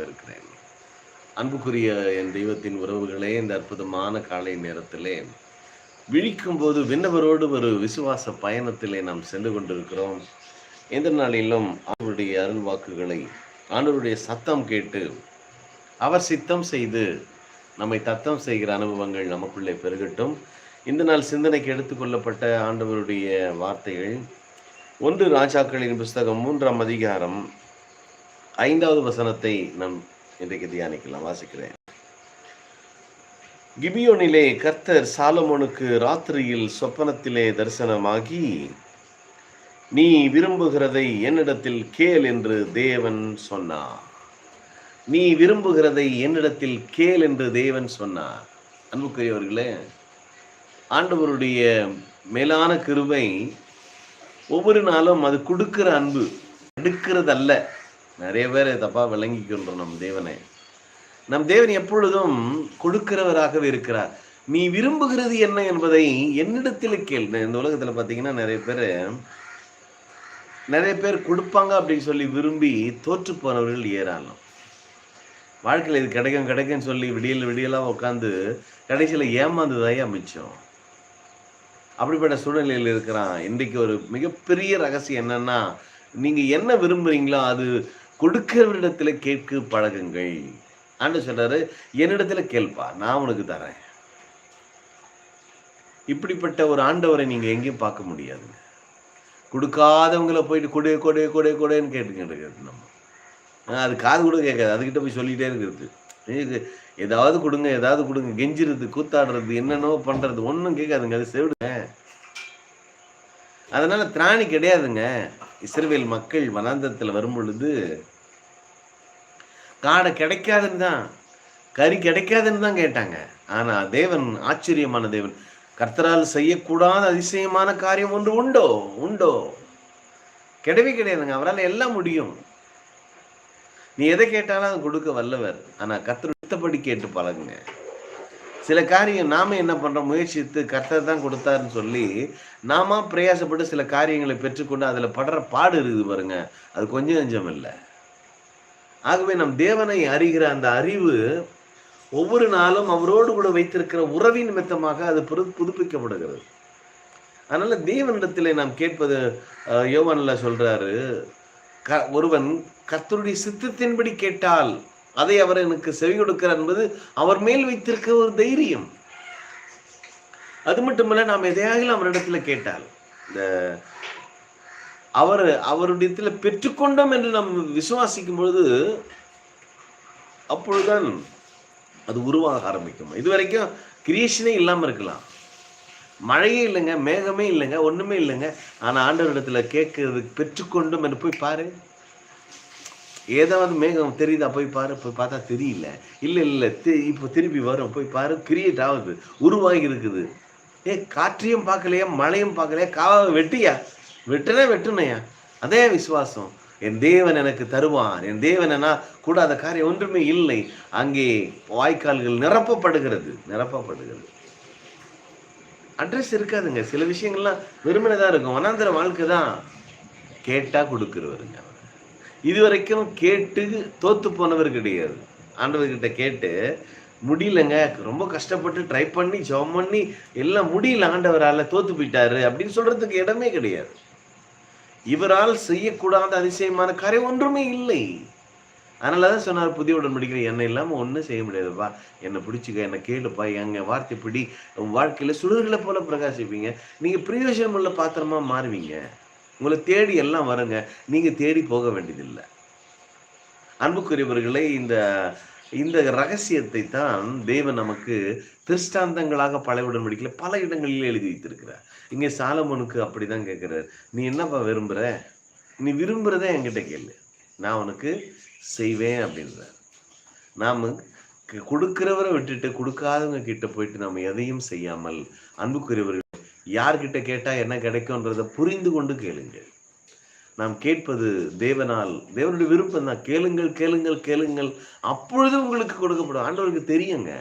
வரவேற்கிறேன். அன்புக்குரிய என் தெய்வத்தின் உறவுகளே இந்த அற்புதமான காலை நேரத்திலே விழிக்கும் போது விண்ணவரோடு ஒரு விசுவாச பயணத்திலே நாம் சென்று கொண்டிருக்கிறோம். எந்த நாளிலும் அவருடைய அருள் வாக்குகளை ஆண்டவருடைய சத்தம் கேட்டு அவர் சித்தம் செய்து நம்மை தத்தம் செய்கிற அனுபவங்கள் நமக்குள்ளே பெருகட்டும். இந்த நாள் சிந்தனைக்கு எடுத்துக்கொள்ளப்பட்ட ஆண்டவருடைய வார்த்தைகள் ஒன்று ராஜாக்களின் புஸ்தகம் மூன்றாம் அதிகாரம் ஐந்தாவது வசனத்தை நாம் இன்றைக்கு தியானிக்கலாம் வாசிக்கிறேன். கிபியோனிலே கர்த்தர் சாலமோனுக்கு ராத்திரியில் சொப்பனத்திலே தரிசனமாகி நீ விரும்புகிறதை என்னிடத்தில் கேள் என்று தேவன் சொன்னார். நீ விரும்புகிறதை என்னிடத்தில் கேள் என்று தேவன் சொன்னார். அன்புக்குரியவர்களே ஆண்டவருடைய மேலான கிருபை ஒவ்வொரு நாளும் அது கொடுக்கிற அன்பு எடுக்கிறதல்ல. நிறைய பேர் தப்பாக விளங்கிக்கொள்கிறோம் நம் தேவனை. நம் தேவன் எப்பொழுதும் கொடுக்கிறவராகவே இருக்கிறார். நீ விரும்புகிறது என்ன என்பதை என்னிடத்தில் கேள். இந்த உலகத்தில் பார்த்தீங்கன்னா நிறைய பேர் நிறைய பேர் கொடுப்பாங்க அப்படின்னு சொல்லி விரும்பி தோற்று போனவர்கள் ஏறாலும் வாழ்க்கையில் இது கிடைக்கும் கிடைக்கும்னு சொல்லி விடியல் விடியலாக உட்காந்து கடைசியில் ஏமாந்ததாயே மிச்சம் அப்படிப்பட்ட சூழ்நிலையில் இருக்கிறான். இன்றைக்கு ஒரு மிகப்பெரிய ரகசியம் என்னன்னா நீங்கள் என்ன விரும்புறீங்களோ அது கொடுக்கிறவரிடத்துல கேட்க பழகுங்கள். ஆண்டு சொல்றாரு என்னிடத்துல கேள்ப்பா நான் உனக்கு தரேன். இப்படிப்பட்ட ஒரு ஆண்டவரை நீங்க எங்கேயும் பார்க்க முடியாதுங்க. கொடுக்காதவங்கள போயிட்டு கொடு கொடு கொடு கொடுன்னு கேட்டுக்கிட்டு இருக்கிறது நம்ம. அது காது கூட கேட்காது அதுக்கிட்ட போய் சொல்லிட்டே இருக்கிறது. ஏதாவது கொடுங்க ஏதாவது கொடுங்க கெஞ்சிறது கூத்தாடுறது என்னென்னோ பண்றது ஒன்றும் கேட்காதுங்க அது செவிடுங்க அதனால திராணி கிடையாதுங்க. இஸ்ரேல் மக்கள் வனாந்தரத்தில் வரும் பொழுது காடை கிடைக்காதுன்னு தான் கறி கிடைக்காதுன்னு தான் கேட்டாங்க. ஆனால் தேவன் ஆச்சரியமான தேவன் கர்த்தரால் செய்யக்கூடாத அதிசயமான காரியம் ஒன்று உண்டோ? உண்டோ? கிடையவே கிடையாதுங்க. அவரால் எல்லாம் முடியும். நீ எதை கேட்டாலும் அது கொடுக்க வல்லவர். ஆனால் கர்த்தர் கேட்டு பழகுங்க. சில காரியம் நாம என்ன பண்றோம்? முயற்சித்து கர்த்தர் தான் கொடுத்தாருன்னு சொல்லி நாம பிரயாசப்பட்டு சில காரியங்களை பெற்றுக்கொண்டு அதுல படுற பாடு இருக்குது பாருங்க. அது கொஞ்சம் கொஞ்சம் இல்லை. ஆகவே நம் தேவனை அறிகிற அந்த அறிவு ஒவ்வொரு நாளும் அவரோடு கூட வைத்திருக்கிற உறவின் மித்தமாக அது புது புதுப்பிக்கப்படுகிறது. அதனால தேவனிடத்தில் நாம் கேட்பது யோவனில் சொல்றாரு க ஒருவன் கர்த்தருடைய சித்தத்தின்படி கேட்டால் அதை அவர் எனக்கு செவி கொடுக்கிறார் என்பது அவர் மேல் வைத்திருக்க ஒரு தைரியம். அது மட்டுமல்ல நாம் எதையாகிலும் அவரிடத்துல கேட்டால் இந்த அவர் அவருடைய பெற்றுக்கொண்டோம் என்று நாம் விசுவாசிக்கும் பொழுது அப்பொழுதுதான் அது உருவாக ஆரம்பிக்கும். இது வரைக்கும் கிரியேஷனே இல்லாமல் இருக்கலாம். மழையே இல்லைங்க மேகமே இல்லைங்க ஒன்றுமே இல்லைங்க. ஆனால் ஆண்டவரிடத்துல கேட்கறது பெற்றுக்கொண்டும் என்று போய் பாரு. ஏதாவது மேகம் தெரியுதா? போய் பாரு. போய் பார்த்தா தெரியல. இல்லை இல்லை. இப்போ திருப்பி வரும். போய் பாரு. கிரியேட் ஆகுது. உருவாகி இருக்குது. ஏ காற்றையும் பார்க்கலையா? மழையும் பார்க்கலையா? காவை வெட்டியா? வெட்டுனே வெட்டுனையா? அதே விசுவாசம். என் தேவன் எனக்கு தருவான் என் தேவனா கூடாத காரியம் ஒன்றுமே இல்லை. அங்கே வாய்க்கால்கள் நிரப்பப்படுகிறது. நிரப்பப்படுகிறது. அட்ரஸ் இருக்காதுங்க. சில விஷயங்கள்லாம் வெறுமனதாக இருக்கும். வனாந்திர வாழ்க்கை தான் கேட்டால் கொடுக்குறவருங்க. இதுவரைக்கும் கேட்டு தோத்து போனவர் கிடையாது. ஆண்டவர்கிட்ட கேட்டு முடியலங்க ரொம்ப கஷ்டப்பட்டு ட்ரை பண்ணி ஜெபம் பண்ணி எல்லாம் முடியல ஆண்டவரால் தோத்து போயிட்டாரு அப்படின்னு சொல்றதுக்கு இடமே கிடையாது. இவரால் செய்யக்கூடாத அதிசயமான காரியம் ஒன்றுமே இல்லை. அதனாலதான் சொன்னார் புதிய உடன்படிக்கை என்ன இல்லாமல் ஒன்றும் செய்ய முடியாதுப்பா. என்னை பிடிச்சிக்க என்னை கேளுப்பா எங்கள் வார்த்தை பிடி உன் வாழ்க்கையில போல பிரகாசிப்பீங்க. நீங்கள் பிரயோஜனம் உள்ள பாத்திரமா மாறுவீங்க. உங்களை தேடி எல்லாம் வருங்க. நீங்க தேடி போக வேண்டியதில்லை. அன்புக்குரியவர்களே இந்த இந்த ரகசியத்தை தான் தேவன் நமக்கு திருஷ்டாந்தங்களாக பல உடன்படிக்கையில பல இடங்களில் எழுதி வைத்திருக்கிறார். இங்கே சாலமோனுக்கு அப்படிதான் கேட்கிறார். நீ என்னப்பா விரும்புற? நீ விரும்புறதே என்கிட்ட கேளு. நான் உனக்கு செய்வேன் அப்படின்றார். நாம கொடுக்குறவரை கொடுக்கிறவரை விட்டுட்டு கொடுக்காதவங்க கிட்ட போயிட்டு நாம் எதையும் செய்யாமல் அன்புக்குரியவர்கள் யார்கிட்ட கேட்டால் என்ன கிடைக்கும்ன்றதை புரிந்து கொண்டு கேளுங்கள். நாம் கேட்பது தேவனால் தேவனுடைய விருப்பம் தான். கேளுங்கள் கேளுங்கள் கேளுங்கள். அப்பொழுது உங்களுக்கு கொடுக்கப்படும். ஆண்டவருக்கு தெரியுங்க.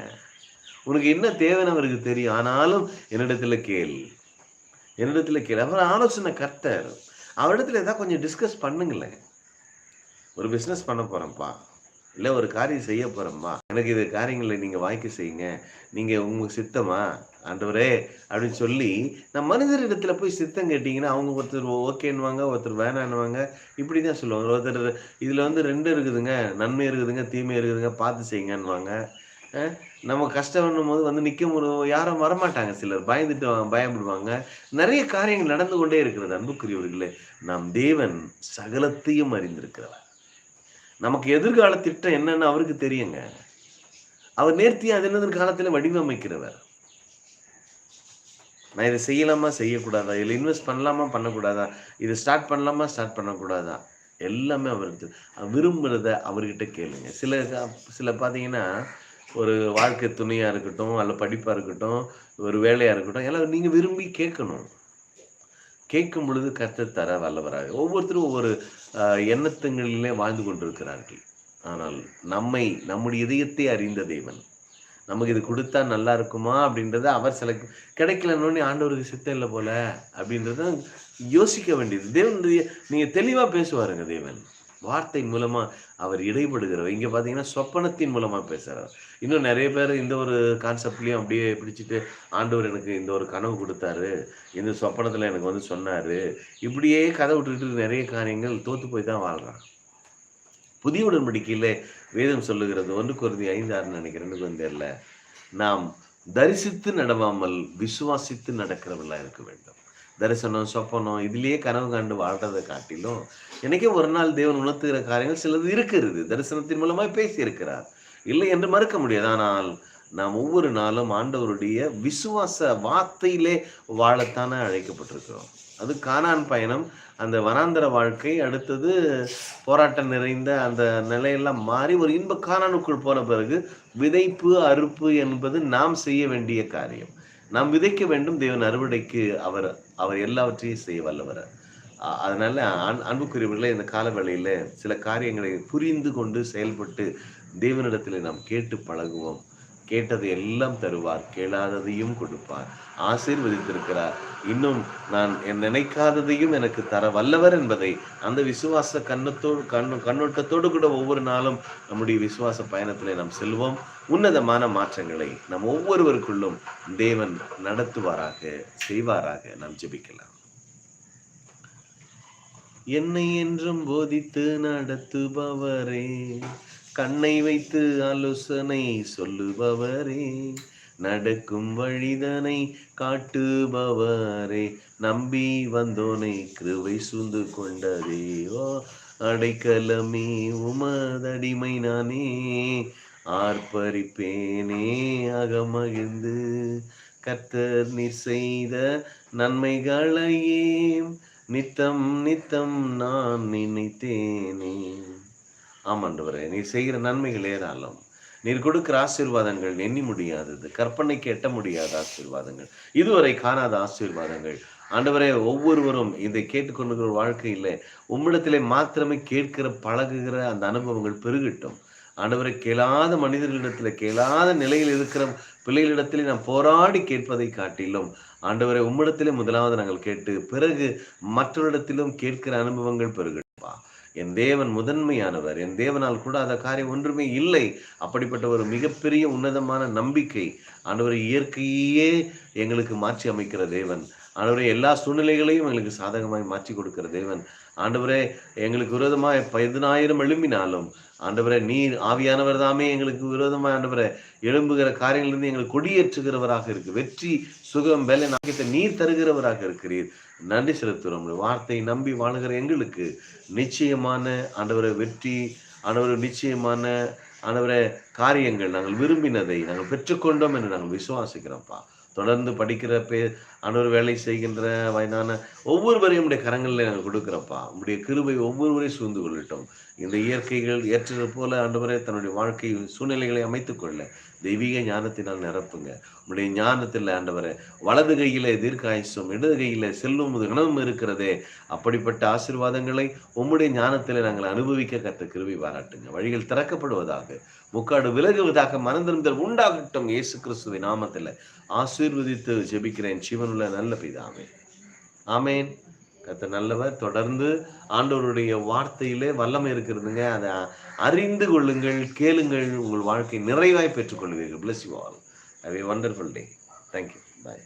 உனக்கு என்ன தேவைன்னு அவருக்கு தெரியும். ஆனாலும் என்னிடத்துல கேள். என்னிடத்துல கேள். அவர் ஆலோசனை கர்த்தர். அவரிடத்துல ஏதாவது கொஞ்சம் டிஸ்கஸ் பண்ணுங்களேன். ஒரு பிஸ்னஸ் பண்ண போகிறேன்ப்பா இல்லை ஒரு காரியம் செய்ய போகிறோம்மா எனக்கு இது காரியங்களை நீங்கள் வாய்க்க செய்யுங்க. நீங்கள் உங்களுக்கு சித்தமா? ஆண்டவரே அப்படின்னு சொல்லி நான் மனிதரிடத்துல போய் சித்தம் கேட்டிங்கன்னா அவங்க ஒருத்தர் ஓகேன்னுவாங்க ஒருத்தர் வேணான்னுவாங்க. இப்படி தான் சொல்லுவாங்க. ஒருத்தர் இதில் வந்து ரெண்டு இருக்குதுங்க. நன்மை இருக்குதுங்க தீமை இருக்குதுங்க பார்த்து செய்யுங்கன்னுவாங்க. நம்ம கஷ்டம் போது வந்து நிற்க முடியும் யாரும் வரமாட்டாங்க. சிலர் பயந்துட்டு பயப்படுவாங்க. நிறைய காரியங்கள் நடந்து கொண்டே இருக்கிறது அன்புக்குரியவர்களே. நாம் தேவன் சகலத்தையும் அறிந்திருக்கிறவர். நமக்கு எதிர்கால திட்டம் என்னன்னு அவருக்கு தெரியுங்க. அவர் நேர்த்தியா அது என்னது? காலத்துல வடிவமைக்கிறவர். நான் இதை செய்யலாமா? செய்யக்கூடாதா? இதில் இன்வெஸ்ட் பண்ணலாமா? பண்ணக்கூடாதா? இது ஸ்டார்ட் பண்ணலாமா? ஸ்டார்ட் பண்ணக்கூடாதா? எல்லாமே அவருக்கு தெரியும். அவர்கிட்ட கேளுங்க. சில சில பார்த்தீங்கன்னா ஒரு வாழ்க்கை துணையாக இருக்கட்டும் அல்ல படிப்பாக இருக்கட்டும் ஒரு வேலையாக இருக்கட்டும் எல்லாம் நீங்கள் விரும்பி கேட்கணும். கேட்கும் பொழுது கர்த்தர் தர வல்லவராக ஒவ்வொருத்தரும் ஒவ்வொரு எண்ணத்துங்களிலே வாழ்ந்து கொண்டிருக்கிறார்கள். ஆனால் நம்மை நம்முடைய இதயத்தை அறிந்த தேவன் நமக்கு இது கொடுத்தா நல்லா இருக்குமா அப்படின்றத அவர் சில கிடைக்கலன்னு ஆண்டவருக்கு சித்தம் இல்லை போல அப்படின்றத யோசிக்க வேண்டியது. தேவன் நீங்கள் தெளிவாக பேசுவாருங்க தேவன். வார்த்தை மூலமா அவர் இடைப்படுகிறவர் இங்க பாத்தீங்கன்னா சொப்பனத்தின் மூலமா பேசுகிறார் இன்னும் நிறைய பேர் இந்த ஒரு கான்செப்ட்லயும் அப்படியே பிடிச்சிட்டு ஆண்டவர் எனக்கு இந்த ஒரு கனவு கொடுத்தாரு. இந்த சொப்பனத்துல எனக்கு வந்து சொன்னாரு. இப்படியே கதை விட்டுக்கிட்டு நிறைய காரியங்கள் தோத்து போய் தான் வாழ்றான். புதிய உடன்படிக்கையில வேதம் சொல்லுகிறது ஒன்று குருதி ஐந்து ஆறு நினைக்கிறேன்னு எனக்கு தெரியல நாம் தரிசித்து நடவாமல் விசுவாசித்து நடக்கிறவர்களா இருக்க வேண்டும். தரிசனம் சொப்பனம் இதுலேயே கனவு கண்டு வாழ்றதை காட்டிலும் எனக்கே ஒரு நாள் தேவன் உணர்த்துகிற காரியங்கள் சிலது இருக்கிறது. தரிசனத்தின் மூலமாக பேசியிருக்கிறார். இல்லை என்று மறுக்க முடியாது. ஆனால் நாம் ஒவ்வொரு நாளும் ஆண்டவருடைய விசுவாச வார்த்தையிலே வாழத்தானே அழைக்கப்பட்டிருக்கிறோம். அது காணான் பயணம். அந்த வனாந்தர வாழ்க்கை அடுத்தது போராட்டம் நிறைந்த அந்த நிலையெல்லாம் மாறி ஒரு இன்ப காணானுக்குள் போன பிறகு விதைப்பு அறுப்பு என்பது நாம் செய்ய வேண்டிய காரியம். நாம் விதைக்க வேண்டும் தேவன் அறுவடைக்கு அவர் அவர் எல்லாவற்றையும் செய்ய வல்லவர். அதனால அன்- அன்புக்குரியவர்களே இந்த கால வேளையில சில காரியங்களை புரிந்து கொண்டு செயல்பட்டு தேவனிடத்தில் நாம் கேட்டு பழகுவோம். கேட்டது எல்லாம் தருவார் கேளாததையும் கொடுப்பார். ஆசீர்வதித்திருக்கிறார். இன்னும் நான் என் நினைக்காததையும் எனக்கு தர வல்லவர் என்பதை அந்த விசுவாச கண்ணத்தோடு கண்ணு கண்ணோட்டத்தோடு கூட ஒவ்வொரு நாளும் நம்முடைய விசுவாச பயணத்திலே நாம் செல்வோம். உன்னதமான மாற்றங்களை நம் ஒவ்வொருவருக்குள்ளும் தேவன் நடத்துவாராக செய்வாராக நாம் ஜெபிக்கலாம். என்னை என்றும் போதித்து நடத்துபவரே கண்ணை வைத்து ஆலோசனை சொல்லுபவரே நடக்கும் வழிதனை காட்டுபவரே. நம்பி வந்தோனை கிருவை சூழ்ந்து கொண்டதே ஓ அடைக்கலமே உமதடிமை நானே. ஆர்ப்பரிப்பேனே அகமகிழ்ந்து கர்த்தர் நீர் செய்த நன்மைகளையே நித்தம் நித்தம் நான் நினைத்தேனே. ஆமாண்டவரே நீர் செய்கிற நன்மைகள் ஏராளம். நீர் கொடுக்கிற ஆசீர்வாதங்கள் எண்ணி முடியாதது. கற்பனைக்கு எட்ட முடியாத ஆசீர்வாதங்கள். இதுவரை காணாத ஆசீர்வாதங்கள். ஆண்டவரே ஒவ்வொருவரும் இதை கேட்டுக்கொண்டிருக்கிற வாழ்க்கையில உம்மிடத்திலே மாத்திரமே கேட்கிற பழகுகிற அந்த அனுபவங்கள் பெருகட்டும். ஆண்டவரை கேளாத மனிதர்களிடத்துல கேளாத நிலையில் இருக்கிற பிள்ளைகளிடத்திலே நாம் போராடி கேட்பதை காட்டிலும் ஆண்டவரை உம்மிடத்திலே முதலாவது நாங்கள் கேட்டு பிறகு மற்றவரிடத்திலும் கேட்கிற அனுபவங்கள் பெருகட்டும். என் தேவன் முதன்மையானவர் என் தேவனால் கூட அந்த காரியம் ஒன்றுமே இல்லை. அப்படிப்பட்ட ஒரு மிகப்பெரிய உன்னதமான நம்பிக்கை ஆண்டவர் இயற்கையே எங்களுக்கு மாற்றி அமைக்கிற தேவன். ஆண்டவரே எல்லா சூழ்நிலைகளையும் எங்களுக்கு சாதகமாய் மாற்றி கொடுக்கிற தேவன். ஆண்டவரே எங்களுக்கு விரோதமாக பதினாயிரம் எழும்பினாலும் ஆண்டவரே நீர் ஆவியானவர் தாமே எங்களுக்கு விரோதமாக ஆண்டவரே எழும்புகிற காரியங்களிலிருந்து எங்களுக்கு கொடியேற்றுகிறவராக இருக்கு. வெற்றி சுகம் வேலை நாக்கியத்தை நீர் தருகிறவராக இருக்கிறீர். நன்றி செலுத்துகிறோம் வார்த்தையை நம்பி வாழ்கிற எங்களுக்கு. நிச்சயமான ஆண்டவரை வெற்றி ஆண்டவரை நிச்சயமான ஆண்டவரை காரியங்கள் நாங்கள் விரும்பினதை நாங்கள் பெற்றுக்கொண்டோம் என்று நாங்கள் விசுவாசிக்கிறோம்ப்பா. தொடர்ந்து படிக்கிற பே ஆண்டவர் வேலை செய்கின்ற வயதான ஒவ்வொருவரையும் உடைய கரங்களில் நாங்கள் கொடுக்குறப்பா உடைய கிருபை ஒவ்வொருவரையும் சூழ்ந்து கொள்ளட்டும். இந்த இயற்கைகள் ஏற்றது போல ஆண்டவரே தன்னுடைய வாழ்க்கை சூழ்நிலைகளை அமைத்துக் கொள்ள தெய்வீக ஞானத்தினால் நிரப்புங்க. உங்களுடைய ஞானத்தில் ஆண்டவரே வலது கையிலே தீர்க்காயுசும் இடது கையில் செல்லும் கனவும் இருக்கிறதே. அப்படிப்பட்ட ஆசீர்வாதங்களை உம்முடைய ஞானத்தில் நாங்கள் அனுபவிக்க கத்த கிருபை பாராட்டுங்க. வழிகள் திறக்கப்படுவதாக முக்காடு விலகுவதாக மனந்திருந்தல் உண்டாகட்டும். இயேசு கிறிஸ்துவின் நாமத்தில் ஆசீர்வதித்து ஜெபிக்கிறேன். சிவன் உள்ள நல்ல பிதாவே ஆமேன். கத்த நல்லவர். தொடர்ந்து ஆண்டவருடைய வார்த்தையிலே வல்லமை இருக்கிறதுங்க. அதை அறிந்து கொள்ளுங்கள் கேளுங்கள். உங்கள் வாழ்க்கை நிறைவாய் பெற்றுக்கொள்வீர்கள். Bless you all have a wonderful day thank you bye